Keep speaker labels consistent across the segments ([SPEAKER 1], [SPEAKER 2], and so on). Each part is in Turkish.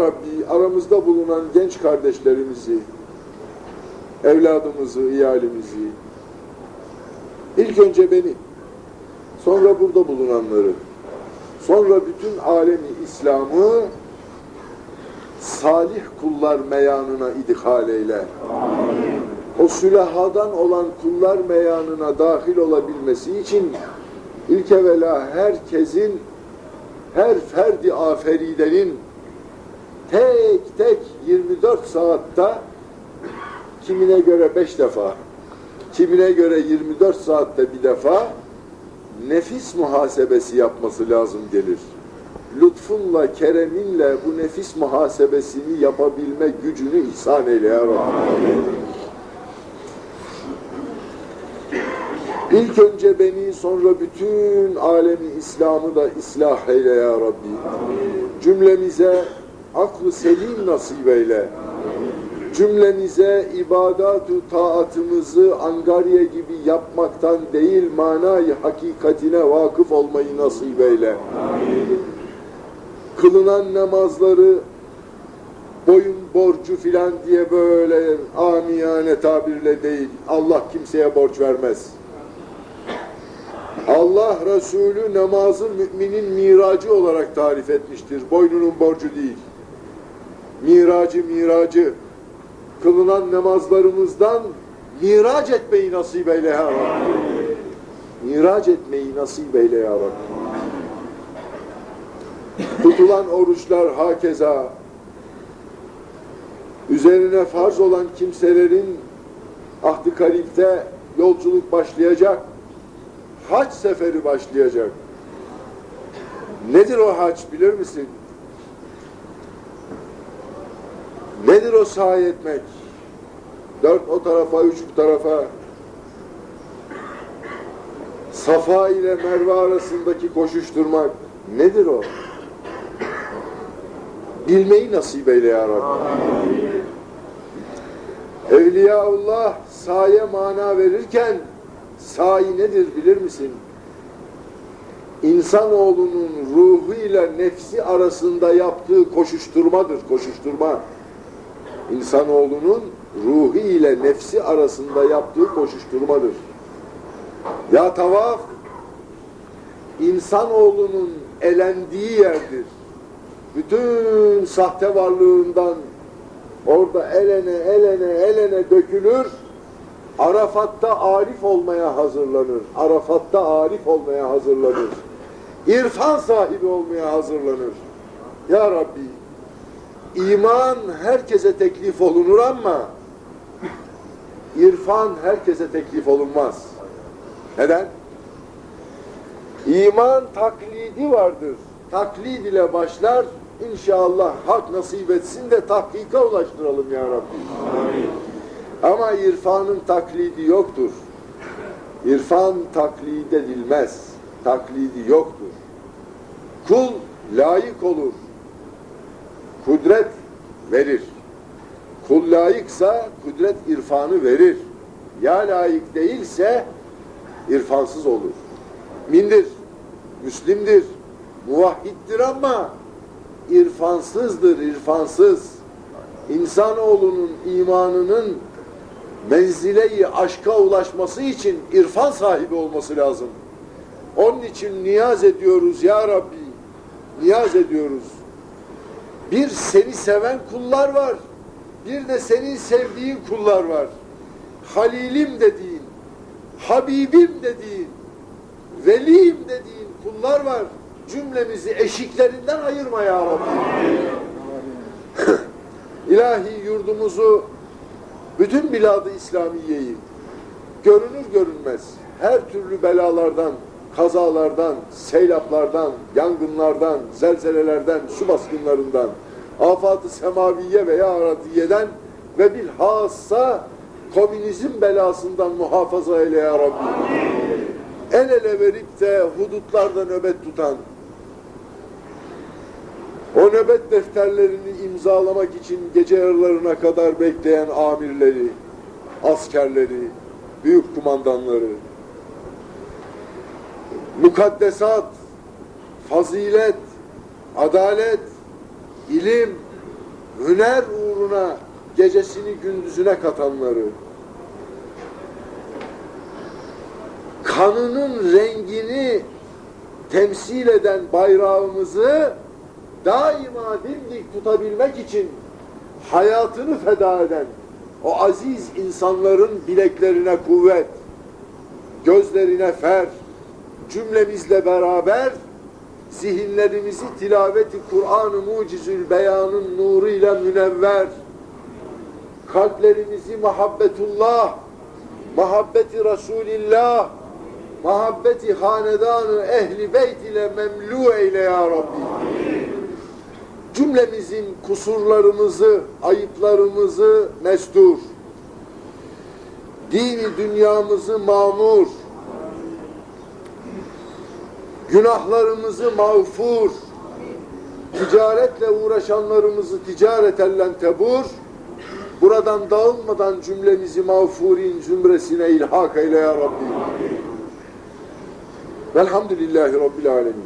[SPEAKER 1] Rabbi aramızda bulunan genç kardeşlerimizi, evladımızı, iyalimizi, ilk önce beni, sonra burada bulunanları, sonra bütün alemi İslam'ı salih kullar meyanına idhal eyle. O sülahadan olan kullar meyanına dahil olabilmesi için ilk evvela herkesin, her ferdi aferidenin tek tek 24 saatte kimine göre 5 defa, kimine göre 24 saatte bir defa nefis muhasebesi yapması lazım gelir. Lütfunla, kereminle bu nefis muhasebesini yapabilme gücünü ihsan eyle ya. İlk önce beni sonra bütün alemi İslam'ı da ıslah eyle ya Rabbi. Cümlemize aklı selim nasip eyle. Cümlemize ibadatu taatımızı Angarya gibi yapmaktan değil manayı hakikatine vakıf olmayı nasip eyle. Kılınan namazları boyun borcu filan diye böyle amiyane tabirle değil. Allah kimseye borç vermez. Allah Resulü namazı müminin miracı olarak tarif etmiştir. Boynunun borcu değil. Miracı miracı. Kılınan namazlarımızdan miraç etmeyi nasip eyle ya Rabbi. Miraç etmeyi nasip eyle ya Rabbi. Tutulan oruçlar hakeza üzerine farz olan kimselerin ahd-ı karipte yolculuk başlayacak. Hac seferi başlayacak. Nedir o hac bilir misin? Nedir o sahi etmek? Dört o tarafa, üç bu tarafa. Safa ile Merve arasındaki koşuşturmak nedir o? Bilmeyi nasip eyle ya Rabbi. Evliyaullah saye mana verirken sahi nedir bilir misin? İnsanoğlunun ruhu ile nefsi arasında yaptığı koşuşturmadır, koşuşturma. İnsanoğlunun ruhu ile nefsi arasında yaptığı koşuşturmadır. Ya tavaf, insanoğlunun elendiği yerdir. Bütün sahte varlığından orada elene, elene, elene dökülür. Arafat'ta arif olmaya hazırlanır. Arafat'ta arif olmaya hazırlanır. İrfan sahibi olmaya hazırlanır. Ya Rabbi, iman herkese teklif olunur ama irfan herkese teklif olunmaz. Neden? İman taklidi vardır. Taklid ile başlar. İnşallah hak nasip etsin de tahkika ulaştıralım ya Rabbi. Ama irfanın taklidi yoktur. İrfan taklit edilmez. Taklidi yoktur. Kul layık olur. Kudret verir. Kul layıksa kudret irfanı verir. Ya layık değilse irfansız olur. Mindir, Müslimdir, muvahhiddir ama irfansızdır, irfansız. İnsanoğlunun imanının menzile-i aşka ulaşması için irfan sahibi olması lazım. Onun için niyaz ediyoruz ya Rabbi, niyaz ediyoruz. Bir seni seven kullar var, bir de senin sevdiğin kullar var. Halilim dediğin, Habibim dediğin, Velim dediğin kullar var. Cümlemizi eşiklerinden ayırma ya Rabbi. İlahi yurdumuzu, bütün biladı İslamiye'yi görünür görünmez her türlü belalardan, kazalardan, seylaplardan, yangınlardan, zelzelelerden, su baskınlarından, afat-ı semaviye veya aradiyeden ve bilhassa komünizm belasından muhafaza eyle ya Rabbi. El ele verip de hudutlarda nöbet tutan, o nöbet defterlerini imzalamak için gece yarılarına kadar bekleyen amirleri, askerleri, büyük kumandanları, mukaddesat, fazilet, adalet, ilim, hüner uğruna gecesini gündüzüne katanları, kanının rengini temsil eden bayrağımızı daima dimdik tutabilmek için hayatını feda eden o aziz insanların bileklerine kuvvet, gözlerine fer, cümlemizle beraber zihinlerimizi tilaveti Kur'an-ı Mucizül Beyan'ın nuruyla münevver, kalplerimizi muhabbetullah, muhabbeti Resulillah, muhabbeti hanedanı ehli beyt ile memlu eyle ya Rabbi. Cümlemizin kusurlarımızı, ayıplarımızı mestur, dini dünyamızı mamur, günahlarımızı mağfur, ticaretle uğraşanlarımızı ticareten tebur, buradan dağılmadan cümlemizi mağfurin zümresine ilhak eyle ya Rabbi. Velhamdülillahi Rabbil Alemin.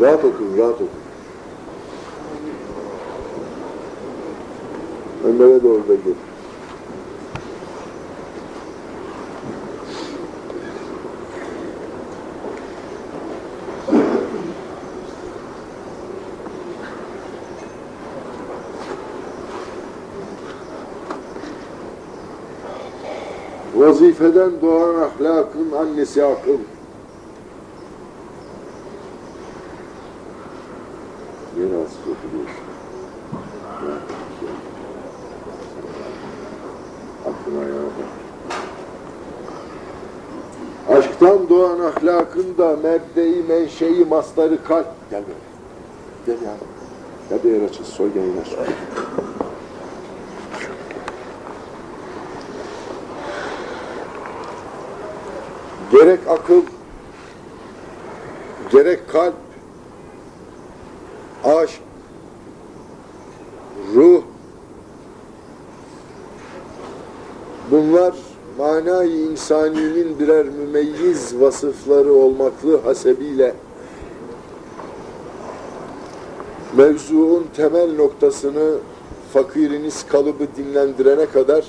[SPEAKER 1] Rahat okuyun, rahat okuyun. Önlere doğru da gel. Vazifeden doğan ahlakın annesi akıl. Aşktan doğan ahlakın da mebdeyi, menşei, mastarı kalp. Gel böyle. Gel ya. Gel bir yer açın. Soy gel soy. Gerek akıl, gerek kalp, aşk, ruh, bunlar manayı insaninin birer mümeyyiz vasıfları olmaklı hasebiyle mevzuun temel noktasını fakiriniz kalıbı dinlendirene kadar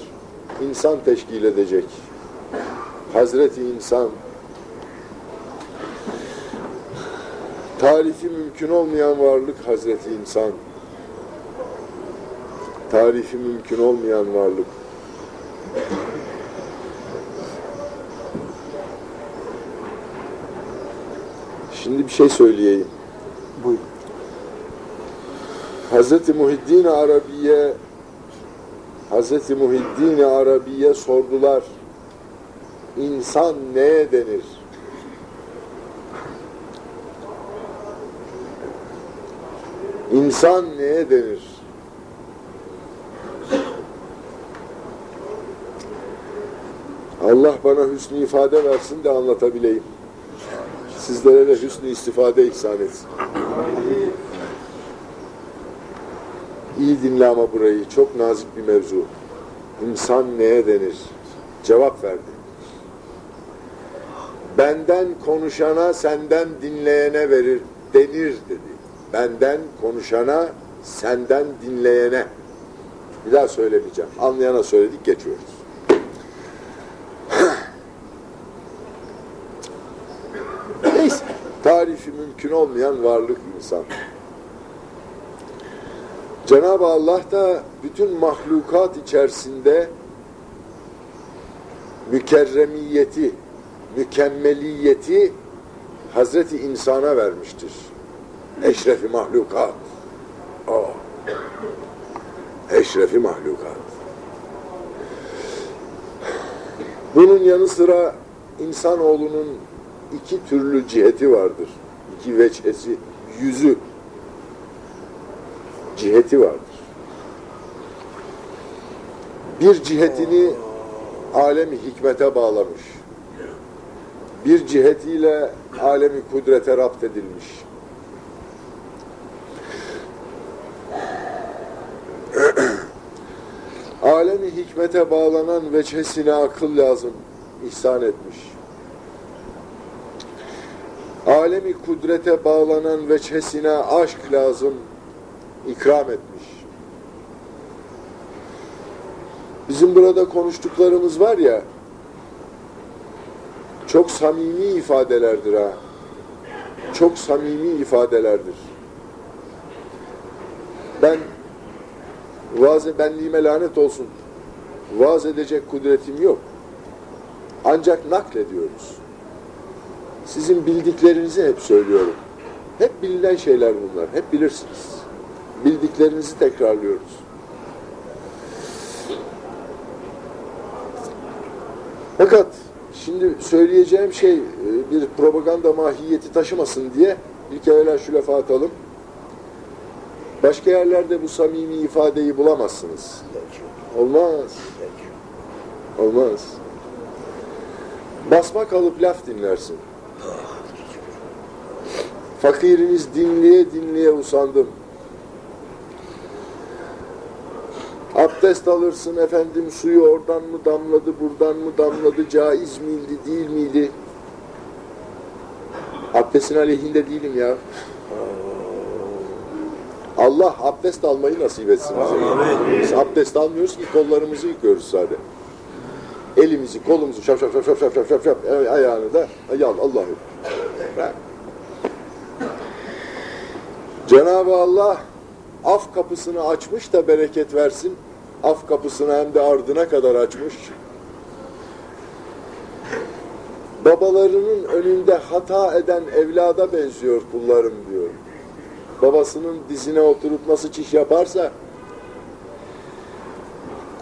[SPEAKER 1] insan teşkil edecek. Hazreti insan. Tarifi mümkün olmayan varlık Hazreti insan. Tarifi mümkün olmayan varlık Şimdi bir şey söyleyeyim.
[SPEAKER 2] Buyurun.
[SPEAKER 1] Hazreti Muhiddin Arabi'ye Hazreti Muhiddin Arabi'ye sordular. İnsan neye denir? İnsan neye denir? Allah bana hüsnü ifade versin de anlatabileyim. Sizlere de hüsnü istifade ihsan etsin. İyi dinle ama burayı. Çok nazik bir mevzu. İnsan neye denir? Cevap verdi. Benden konuşana senden dinleyene verir denir dedi. Benden konuşana senden dinleyene. Bir daha söylemeyeceğim. Anlayana söyledik geçiyoruz. Neyse. Tarifi mümkün olmayan varlık insan. Cenab-ı Allah da bütün mahlukat içerisinde mükerremiyeti, mükemmeliyeti Hazreti insana vermiştir. Eşrefi mahlukat. O. Eşrefi mahlukat. Bunun yanı sıra insanoğlunun iki türlü ciheti vardır. İki veçhesi, yüzü ciheti vardır. Bir cihetini alemi hikmete bağlamış. Bir cihetiyle alemi kudrete rapt edilmiş. alemi hikmete bağlanan veçhesine akıl lazım. ihsan etmiş. Alemi kudrete bağlanan veçhesine aşk lazım ikram etmiş. Bizim burada konuştuklarımız var ya, çok samimi ifadelerdir ha. Çok samimi ifadelerdir. Ben vaaz benliğime lanet olsun. Vaaz edecek kudretim yok. Ancak naklediyoruz. Sizin bildiklerinizi hep söylüyorum. Hep bilinen şeyler bunlar. Hep bilirsiniz. Bildiklerinizi tekrarlıyoruz. Fakat şimdi söyleyeceğim şey e, bir propaganda mahiyeti taşımasın diye ilk evvela şu lafı atalım. Başka yerlerde bu samimi ifadeyi bulamazsınız. Olmaz. Olmaz. Basma kalıp laf dinlersin. Fakiriniz dinleye dinleye usandım. Abdest alırsın efendim suyu oradan mı damladı buradan mı damladı caiz miydi değil miydi? Abdestin aleyhinde değilim ya. Allah abdest almayı nasip etsin bize. Biz abdest almıyoruz ki kollarımızı yıkıyoruz sadece elimizi kolumuzu şap şap şap şap şap şap şap, şap ayağını da yal Allah'ım. Cenab-ı Allah af kapısını açmış da bereket versin. Af kapısını hem de ardına kadar açmış. Babalarının önünde hata eden evlada benziyor kullarım diyor. Babasının dizine oturup nasıl çiş yaparsa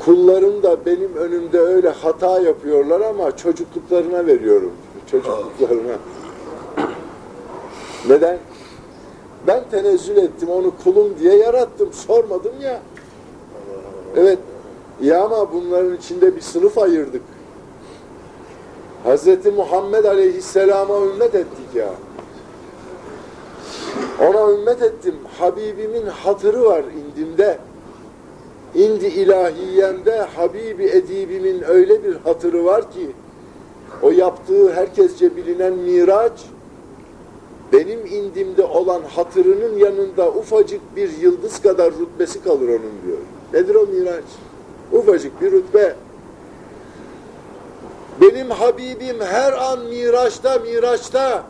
[SPEAKER 1] kullarım da benim önümde öyle hata yapıyorlar ama çocukluklarına veriyorum. Çocukluklarına. Neden? Ben tenezzül ettim, onu kulum diye yarattım, sormadım ya. Evet, ya ama bunların içinde bir sınıf ayırdık. Hazreti Muhammed Aleyhisselam'a ümmet ettik ya. Ona ümmet ettim. Habibimin hatırı var indimde. İndi ilahiyemde Habibi edibimin öyle bir hatırı var ki o yaptığı herkesçe bilinen miraç benim indimde olan hatırının yanında ufacık bir yıldız kadar rütbesi kalır onun diyor. Nedir o miraç? Ufacık bir rütbe. Benim Habibim her an miraçta miraçta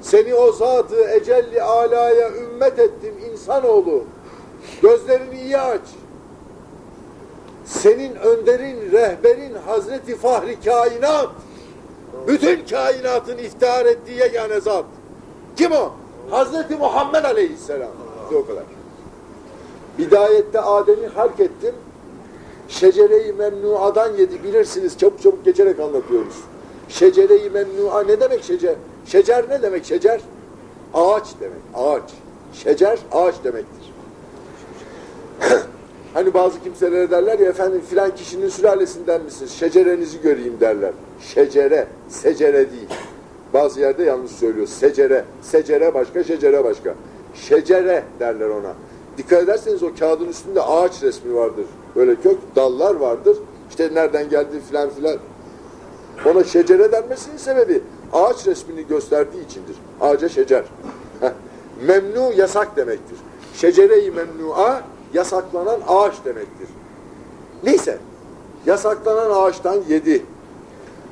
[SPEAKER 1] seni o zatı ecelli alaya ümmet ettim insanoğlu. Gözlerini iyi aç. Senin önderin, rehberin Hazreti Fahri Kainat. Bütün kainatın iftihar ettiği yegane zat. Kim o? Hazreti Muhammed Aleyhisselam. O kadar. Bidayette Adem'i halk ettim. Şecere-i memnuadan yedi. Bilirsiniz çabuk çabuk geçerek anlatıyoruz. Şecere-i memnua ne demek şecer? Şecer ne demek şecer? Ağaç demek. Ağaç. Şecer ağaç demektir. Hani bazı kimseler derler ya efendim filan kişinin sülalesinden misiniz? Şecerenizi göreyim derler. Şecere, secere değil. Bazı yerde yanlış söylüyor. Secere, secere başka, şecere başka. Şecere derler ona. Dikkat ederseniz o kağıdın üstünde ağaç resmi vardır. Böyle kök, dallar vardır. İşte nereden geldi filan filan. Ona şecere denmesinin sebebi ağaç resmini gösterdiği içindir. Ağaca şecer. Memnu yasak demektir. Şecere-i memnua yasaklanan ağaç demektir. Neyse. Yasaklanan ağaçtan yedi.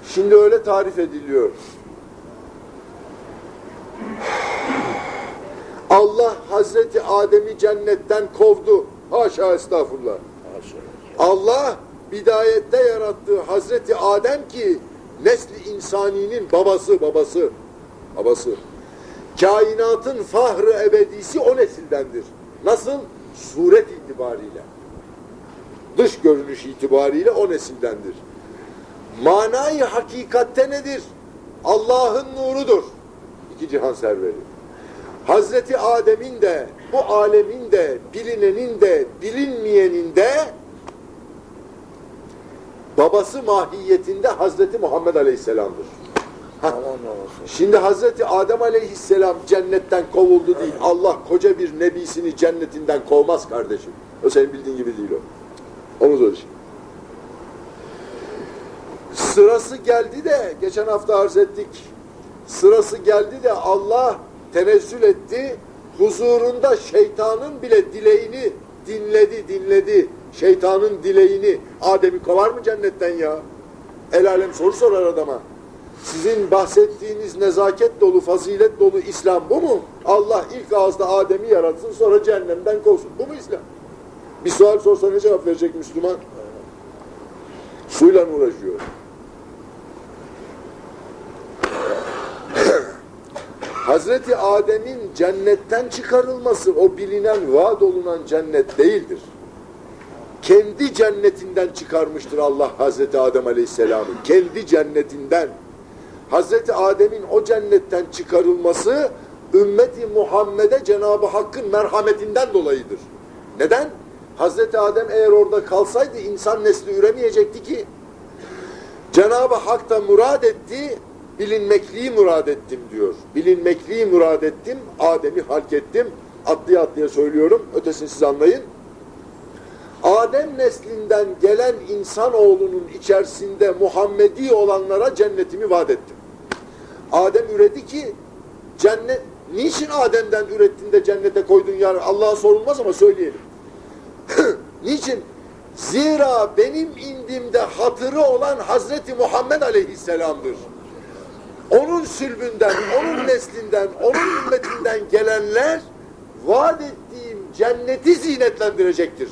[SPEAKER 1] Şimdi öyle tarif ediliyor. Allah Hazreti Adem'i cennetten kovdu. Haşa estağfurullah. Allah bidayette yarattığı Hazreti Adem ki nesli insaninin babası babası babası. Kainatın fahrı ebedisi o nesildendir. Nasıl? Suret itibariyle. Dış görünüş itibariyle o nesildendir. Manayı hakikatte nedir? Allah'ın nurudur. İki cihan serveri. Hazreti Adem'in de, bu alemin de, bilinenin de, bilinmeyenin de babası mahiyetinde Hazreti Muhammed Aleyhisselam'dır. Ha, Şimdi Hazreti Adem Aleyhisselam cennetten kovuldu değil. Allah koca bir nebisini cennetinden kovmaz kardeşim. O senin bildiğin gibi değil o. Onu söyle şimdi. Sırası geldi de, geçen hafta arz ettik, sırası geldi de Allah tenezzül etti, huzurunda şeytanın bile dileğini dinledi, dinledi. Şeytanın dileğini. Adem'i kovar mı cennetten ya? El alem soru sorar adama. Sizin bahsettiğiniz nezaket dolu, fazilet dolu İslam bu mu? Allah ilk ağızda Adem'i yaratsın sonra cehennemden kovsun. Bu mu İslam? Bir sual sorsa ne cevap verecek Müslüman? Suyla uğraşıyor? Hazreti Adem'in cennetten çıkarılması o bilinen vaad olunan cennet değildir. Kendi cennetinden çıkarmıştır Allah Hazreti Adem Aleyhisselam'ı. Kendi cennetinden. Hazreti Adem'in o cennetten çıkarılması ümmeti Muhammed'e Cenab-ı Hakk'ın merhametinden dolayıdır. Neden? Hazreti Adem eğer orada kalsaydı insan nesli üremeyecekti ki. Cenab-ı Hak da murad etti, bilinmekliği murad ettim diyor. Bilinmekliği murad ettim, Adem'i halk ettim. Atlıya atlıya söylüyorum, ötesini siz anlayın. Adem neslinden gelen insanoğlunun içerisinde Muhammedi olanlara cennetimi vaat ettim. Adem üredi ki cennet niçin Adem'den ürettin de cennete koydun ya Allah'a sorulmaz ama söyleyelim. niçin? Zira benim indimde hatırı olan Hazreti Muhammed Aleyhisselam'dır. Onun sülbünden, onun neslinden, onun ümmetinden gelenler vaat ettiğim cenneti zinetlendirecektir.